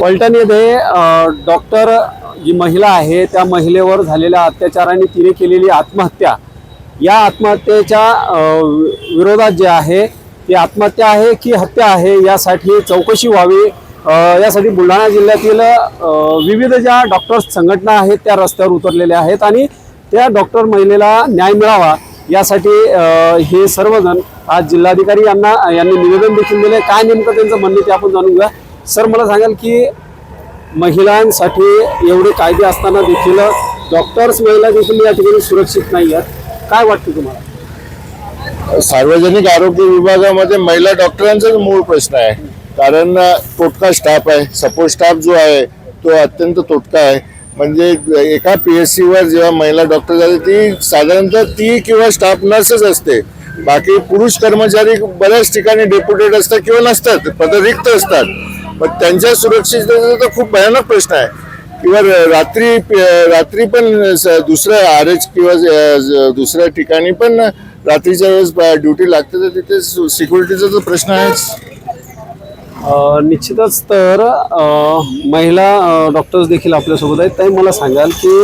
पलटण येथे डॉक्टर जी महिला आहे त्या महिलेवर झालेल्या अत्याचाराने तिने केलेली आत्महत्या. या आत्महत्येच्या विरोधात जे आहे ती आत्महत्या आहे की हत्या आहे यासाठी चौकशी व्हावी यासाठी बुलढाणा जिल्ह्यातील विविध ज्या डॉक्टर्स संघटना आहेत त्या रस्त्यावर उतरलेल्या आहेत आणि त्या डॉक्टर महिलेला न्याय मिळावा यासाठी हे सर्वजण आज जिल्हाधिकारी यांना यांनी निवेदन देखील दिले काय नेमकं त्यांचं म्हणणं ते आपण जाणून घेऊया. सर मला सांगाल की महिलांसाठी एवढे कायदे असताना देखील डॉक्टर्स महिला देखील या ठिकाणी सुरक्षित नाही आहेत. काय वाटतं तुम्हाला? सार्वजनिक आरोग्य विभागामध्ये महिला डॉक्टरांचाच मूळ प्रश्न आहे. कारण तोटका स्टाफ आहे. सपोर्ट स्टाफ जो आहे तो अत्यंत तोटका आहे. म्हणजे एका पी एस सीवर जेव्हा महिला डॉक्टर झाली ती साधारणतः ती किंवा स्टाफ नर्सच असते. बाकी पुरुष कर्मचारी बऱ्याच ठिकाणी डेप्युटेड असतात किंवा नसतात पद रिक्त असतात. पण त्यांच्या सुरक्षिततेचा तर खूप भयानक प्रश्न आहे. किंवा रात्री रात्री पण स- दुसऱ्या आर एच किंवा ज- दुसऱ्या ठिकाणी पण रात्रीच्या वेळेस ड्युटी लागते तर तिथे सिक्युरिटीचा जो प्रश्न आहे निश्चितच तर महिला डॉक्टर्स देखील आपल्यासोबत आहेत. ते मला सांगाल की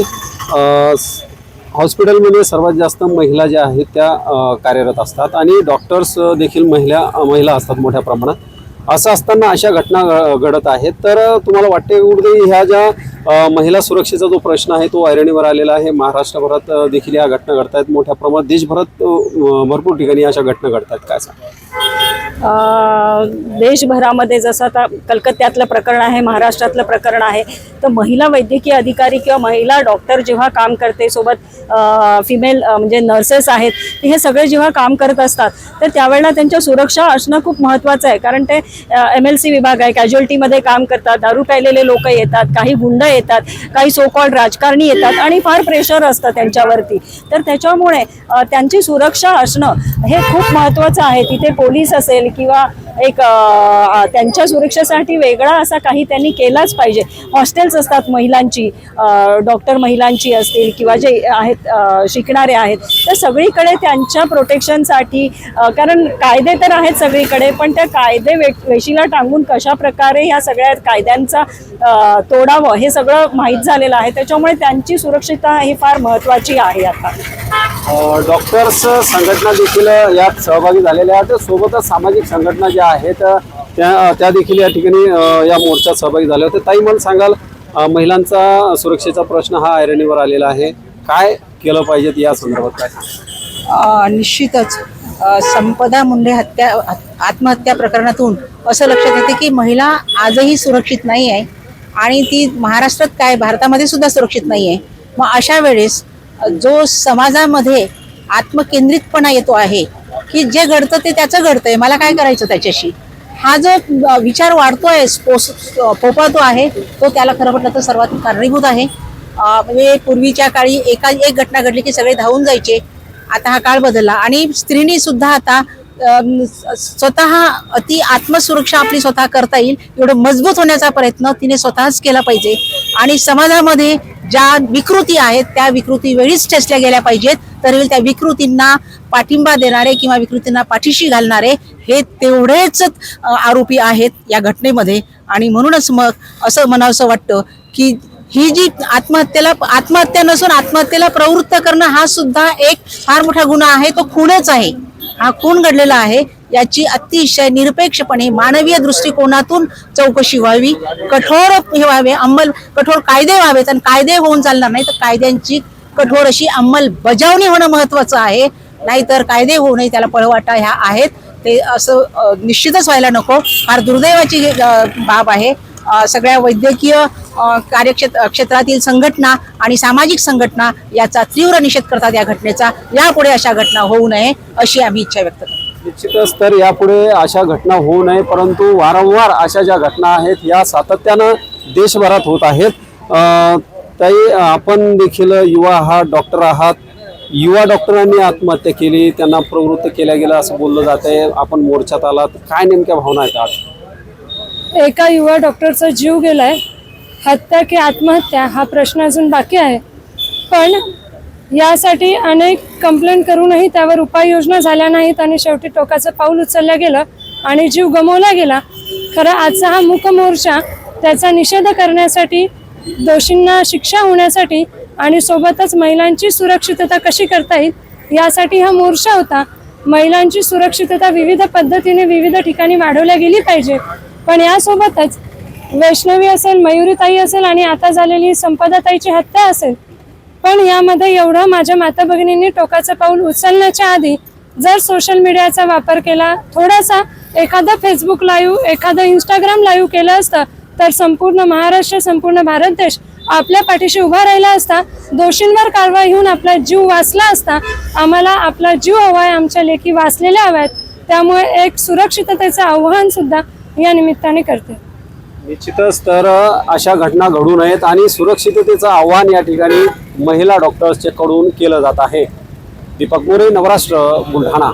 हॉस्पिटलमध्ये सर्वात जास्त महिला ज्या आहेत त्या कार्यरत असतात. आणि डॉक्टर्स देखील महिला महिला असतात मोठ्या प्रमाणात. असं असताना अशा घटना घडत आहेत. तर तुम्हाला वाटते कुठेतरी ह्या ज्या महिला सुरक्षेचा जो प्रश्न आहे तो ऐरणीवर आलेला आहे. महाराष्ट्रभरात देखील या घटना घडत आहेत मोठ्या प्रमाणात देशभरात भरपूर ठिकाणी अशा घटना घडत आहेत काय सांग देशभरामध्ये जसं आता कलकत्त्यातलं प्रकरण आहे महाराष्ट्रातलं प्रकरण आहे तर महिला वैद्यकीय अधिकारी किंवा महिला डॉक्टर जेव्हा काम करते सोबत फिमेल म्हणजे नर्सेस आहेत हे सगळे जेव्हा काम करत असतात तर त्यावेळेला त्यांच्या सुरक्षा असणं खूप महत्त्वाचं आहे. कारण ते एम एल सी विभाग आहे कॅज्युअल्टीमध्ये काम करतात दारू प्यायलेले लोक येतात काही गुंड येतात काही सो कॉल्ड राजकारणी येतात आणि फार प्रेशर असतं त्यांच्यावरती. तर त्याच्यामुळे त्यांची सुरक्षा असणं हे खूप महत्त्वाचं आहे. तिथे पोलीस असेल किंवा एक त्यांच्या सुरक्षेसाठी वेगळा असा काही त्यांनी केलाच पाहिजे. हॉस्टेल्स असतात महिलांची डॉक्टर महिलांची असतील किंवा जे आहेत शिकणारे आहेत तर सगळीकडे त्यांच्या प्रोटेक्शनसाठी कारण कायदे तर आहेत सगळीकडे पण त्या कायदे वे वेशीला टांगून कशा प्रकारे ह्या सगळ्या कायद्यांचा तोडावं हे सगळं माहीत झालेलं आहे. त्याच्यामुळे त्यांची सुरक्षितता ही फार महत्त्वाची आहे आता. डॉक्टर्स संघटना देखील यात सहभागी झालेल्या आहेत. सोबतच सामाजिक संघटना ज्या आहेत त्या त्या देखील या ठिकाणी या मोर्चात सहभागी झाल्या होत्या ताई मला सांगाल महिलांचा सुरक्षेचा प्रश्न हा ऐरणीवर आलेला आहे. काय केलं पाहिजे या संदर्भात काय? निश्चितच संपदा मुंडे हत्या आत्महत्या प्रकरणातून असं लक्षात येते की महिला आजही सुरक्षित नाही आहे आणि ती महाराष्ट्रात काय भारतामध्ये सुद्धा सुरक्षित नाही आहे. मग अशा वेळेस जो समाजामध्ये आत्मकेंद्रितपणा येतो आहे की जे घडतं ते त्याचं घडतंय. मला काय करायचं त्याच्याशी? हा जो विचार वाढतोय पोपळतो आहे तो त्याला खरं म्हटलं तर सर्वात कारणीभूत आहे. म्हणजे पूर्वीच्या काळी एका एक घटना घडली की सगळे धावून जायचे. आता हा काळ बदलला. आणि स्त्रीनी सुद्धा आता स्वतः अति आत्मसुरक्षा आपली स्वतः करता येईल. एवढं मजबूत होण्याचा प्रयत्न तिने स्वतःच केला पाहिजे. आणि समाजामध्ये ज्या विकृती आहेत त्या विकृती वेळीच ठेचल्या गेल्या पाहिजेत. तर त्या विकृतींना पाठिंबा देणारे किंवा विकृतींना पाठीशी घालणारे हे तेवढेच आरोपी आहेत या घटनेमध्ये. आणि म्हणूनच मग असं म्हणावंसं वाटतं की ही जी आत्महत्येला आत्महत्या नसून आत्महत्येला प्रवृत्त करणं हा सुद्धा एक फार मोठा गुन्हा आहे तो खूनच आहे. हा खून घडलेला आहे. याची अतिशय निरपेक्षपणे मानवीय दृष्टिकोनातून चौकशी व्हावी. कठोर हे व्हावे अंमल कठोर कायदे व्हावेत आणि कायदे होऊन चालणार नाही तर कायद्यांची कठोर अशी अंमलबजावणी होणं महत्वाचं आहे. नाहीतर कायदे होऊ नये त्याला पळवाटा ह्या आहेत. ते असं निश्चितच व्हायला नको. फार दुर्दैवाची बाब आहे. सगळ्या वैद्यकीय कार्यक्षेत्र क्षेत्रातील संघटना आणि सामाजिक संघटना याचा तीव्र निषेध करतात या घटनेचा. यापुढे अशा घटना होऊ नये अशी आम्ही इच्छा व्यक्त करतो. निश्चितच तर यापुढे अशा घटना होऊ नये परंतु वारंवार अशा ज्या घटना आहेत या सातत्यानं देशभरात होत आहेत. अ, ताई आपण देखील युवा आहात डॉक्टर आहात. युवा डॉक्टरांनी आत्महत्या केली त्यांना प्रवृत्त केल्या गेलं असं बोललं जात आहे. आपण मोर्चात आलात. काय नेमक्या भावना आहेत आज? एका युवा डॉक्टरचा जीव गेलाय. हत्या की आत्महत्या हा प्रश्न अजून बाकी आहे. पण यासाठी अनेक कंप्लेंट करूनही त्यावर उपाययोजना झाल्या नाहीत आणि शेवटी टोकाचं पाऊल उचललं गेलं आणि जीव गमावला गेला. खरं आजचा हा मूक मोर्चा त्याचा निषेध करण्यासाठी दोषींना शिक्षा होण्यासाठी आणि सोबतच महिलांची सुरक्षितता कशी करता येईल यासाठी हा मोर्चा होता. महिलांची सुरक्षितता विविध पद्धतीने विविध ठिकाणी वाढवल्या गेली पाहिजे. पण यासोबतच वैष्णवी असेल मयुरीताई असेल आणि आता झालेली संपदाताईची हत्या असेल. पण यामध्ये एवढं माझ्या माता भगिनींनी टोकाचं पाऊल उचलण्याच्या आधी जर सोशल मीडियाचा वापर केला थोडासा एखादा फेसबुक लाईव्ह एखादं इंस्टाग्राम लाईव्ह केलं असतं तर संपूर्ण महाराष्ट्र संपूर्ण भारत देश आपल्या पाठीशी उभा राहिला असता दोषींवर कारवाई होऊन आपला जीव वाचला असता आम्हाला आपला जीव हवा आहे आमच्या लेखी वाचलेल्या हव्या आहेत त्यामुळे एक सुरक्षिततेचं आव्हान सुद्धा या निमित्ताने करते. निश्चितच तर अशा घटना घडू नयेत आणि सुरक्षिततेचं आव्हान या ठिकाणी महिला डॉक्टर्सच्या कडून केलं जात आहे. दीपक मोरे नवराष्ट्र बुलढाणा.